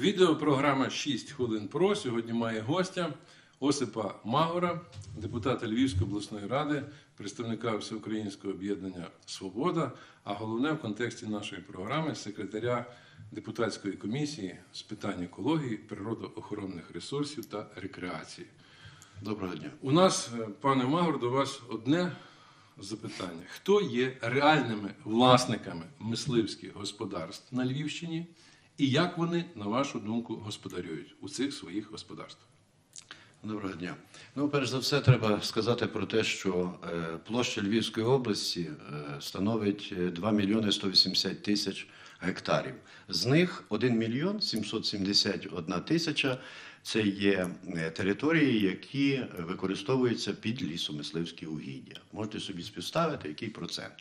Відеопрограма 6 хвилин про сьогодні має гостя Осипа Магора, депутата Львівської обласної ради, представника Всеукраїнського об'єднання Свобода, а головне в контексті нашої програми секретаря депутатської комісії з питань екології, природоохоронних ресурсів та рекреації. Доброго дня. У нас, е, пане Магор, до вас одне запитання: хто є реальними власниками мисливських господарств на Львівщині, і як вони, на вашу думку, господарюють у цих своїх господарствах? Доброго дня. Ну, перш за все, треба сказати про те, що е, площа Львівської області е, становить е, 2 мільйони 180 тисяч гектарів. З них 1 мільйон 771 тисяча це є е, території, які використовуються під лісомисливські угіддя. Можете собі співставити, який процент.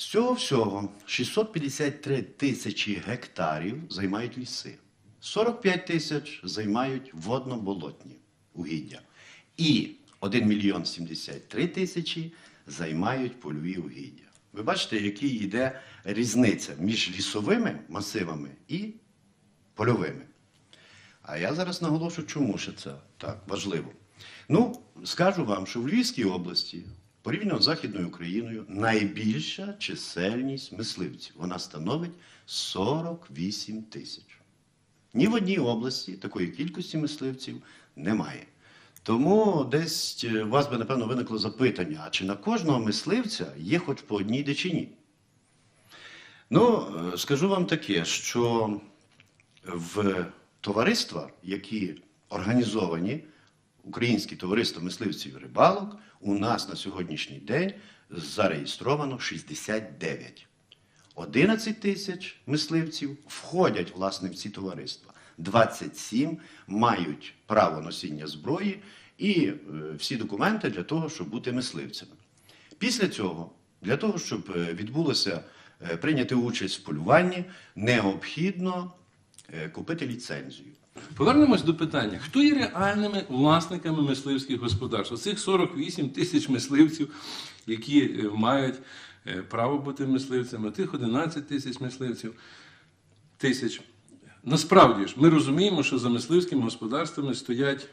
З цього всього 653 тисячі гектарів займають ліси. 45 тисяч займають водно-болотні угіддя. І 1 мільйон 73 тисячі займають польові угіддя. Ви бачите, який йде різниця між лісовими масивами і польовими. А я зараз наголошу, чому ще це так важливо. Ну, скажу вам, що в Львівській області, порівняно з Західною Україною, найбільша чисельність мисливців. Вона становить 48 тисяч. Ні в одній області такої кількості мисливців немає. Тому десь е, у вас би, напевно, виникло запитання, а чи на кожного мисливця є хоч по одній дичині? Ну, е, скажу вам таке, що в товариства, які організовані, Українське товариство мисливців і рибалок, у нас на сьогоднішній день зареєстровано 69. 11 тисяч мисливців входять власне в ці товариства. 27 мають право носіння зброї і е, всі документи для того, щоб бути мисливцями. Після цього, для того, щоб е, відбулося е, прийняти участь в полюванні, необхідно купити ліцензію. Повернемось до питання: хто є реальними власниками мисливських господарств? Цих 48 тисяч мисливців, які е, мають е, право бути мисливцями, тих 11 тисяч мисливців тисяч. Насправді ж, ми розуміємо, що за мисливськими господарствами стоять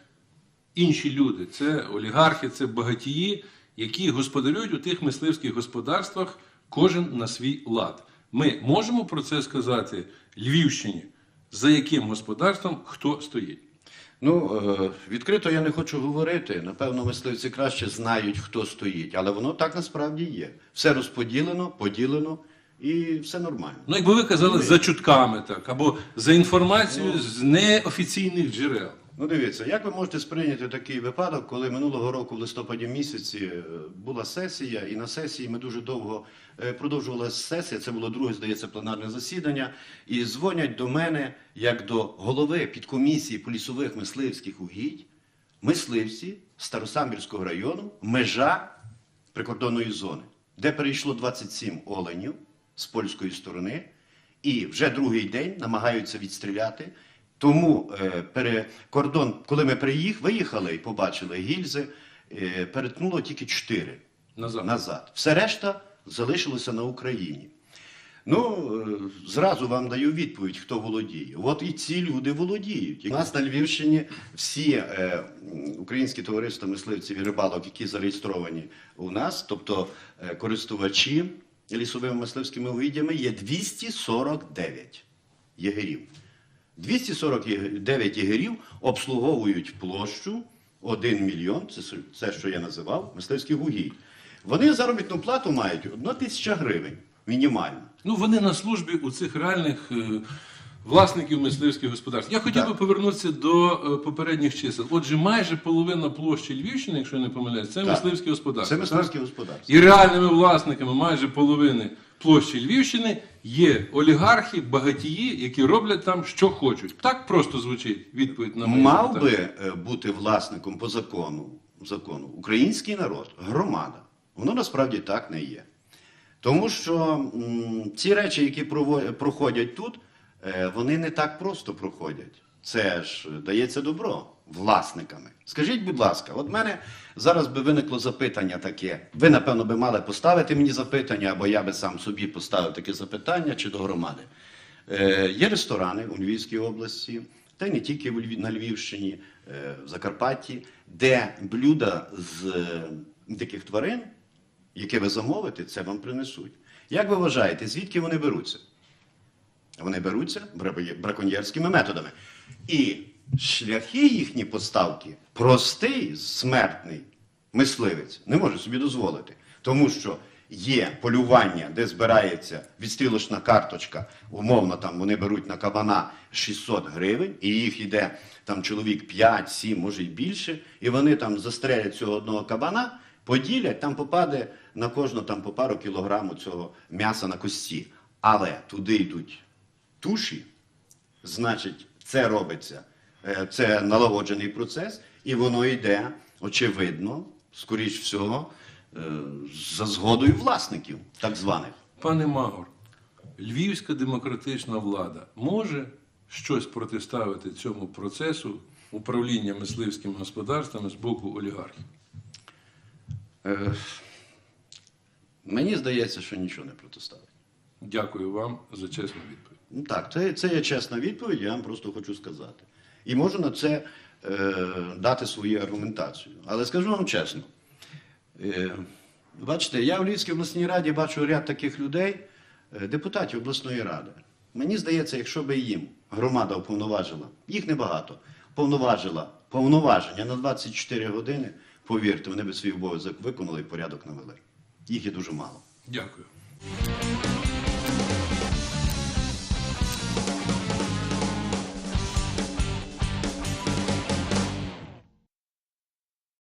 інші люди. Це олігархи, це багатії, які господарюють у тих мисливських господарствах кожен на свій лад. Ми можемо про це сказати Львівщині, за яким господарством хто стоїть. Ну, е, відкрито я не хочу говорити. Напевно, мисливці краще знають, хто стоїть, але воно так насправді є. Все розподілено, поділено і все нормально. Ну, якби ви казали за чутками, так, або за інформацією з неофіційних джерел. Ну, дивіться, як ви можете сприйняти такий випадок, коли минулого року в листопаді місяці е, була сесія, і на сесії ми дуже довго е, продовжувалася сесія. Це було друге, здається, пленарне засідання. І дзвонять до мене як до голови підкомісії по лісових мисливських угідь, мисливці Старосамбірського району, межа прикордонної зони, де перейшло 27 оленів з польської сторони, і вже другий день намагаються відстріляти. Тому е, кордон, коли ми приїх, виїхали і побачили гільзи, е, перетнуло тільки 4 Назад. назад. Все решта залишилося на Україні. Ну, е, зразу вам даю відповідь, хто володіє. От і ці люди володіють. У нас на Львівщині всі е, українські товариства мисливців і рибалок, які зареєстровані у нас, тобто е, користувачі лісовими мисливськими угіддями, є 249 єгерів. 249 єгерів обслуговують площу 1 мільйон, це, це що я називав, мисливських угідь. Вони заробітну плату мають 1 тисяча гривень мінімально. Ну, вони на службі у цих реальних е, власників мисливських господарств. Я хотів Так. би повернутися до е, попередніх чисел. Отже, майже половина площі Львівщини, якщо я не помиляюсь, це Так. мисливські господарства. Це мисливське так? господарство. І реальними власниками майже половини площі Львівщини є олігархи, багатії, які роблять там, що хочуть. Так просто звучить відповідь на моє Мав би е, бути власником по закону, закону український народ, громада. Воно насправді так не є. Тому що ці речі, які проходять тут, е, вони не так просто проходять. Це ж дається добро власниками. Скажіть, будь ласка, от мене зараз би виникло запитання таке. Ви, напевно, би мали поставити мені запитання, або я би сам собі поставив таке запитання чи до громади. Е, Є ресторани у Львівській області, та й не тільки на Львівщині, е, в Закарпатті, де блюда з е, диких тварин, яке ви замовите, це вам принесуть. Як ви вважаєте, звідки вони беруться? Вони беруться браконьєрськими методами. І шляхи їхні поставки простий, смертний мисливець не може собі дозволити. Тому що є полювання, де збирається відстрілочна карточка, умовно там вони беруть на кабана 600 гривень, і їх йде там чоловік 5, 7, може й більше, і вони там застрелять цього одного кабана, поділять, там попаде на кожну там по пару кілограму цього м'яса на кості. Але туди йдуть туші, значить, це робиться, це налагоджений процес, і воно йде, очевидно, скоріш всього, е, за згодою власників, так званих. Пане Магор, львівська демократична влада може щось протиставити цьому процесу управління мисливськими господарствами з боку олігархів? Е, Мені здається, що нічого не протиставить. Дякую вам за чесну відповідь. Ну, Так, це, це є чесна відповідь, я вам просто хочу сказати. І можу на це е, дати свою аргументацію. Але скажу вам чесно, е, бачите, я в Львівській обласній раді бачу ряд таких людей, е, депутатів обласної ради. Мені здається, якщо би їм громада уповноважила, їх небагато, повноважила повноваження на 24 години, повірте, вони би свій обов'язок виконали і порядок навели. Їх є дуже мало. Дякую.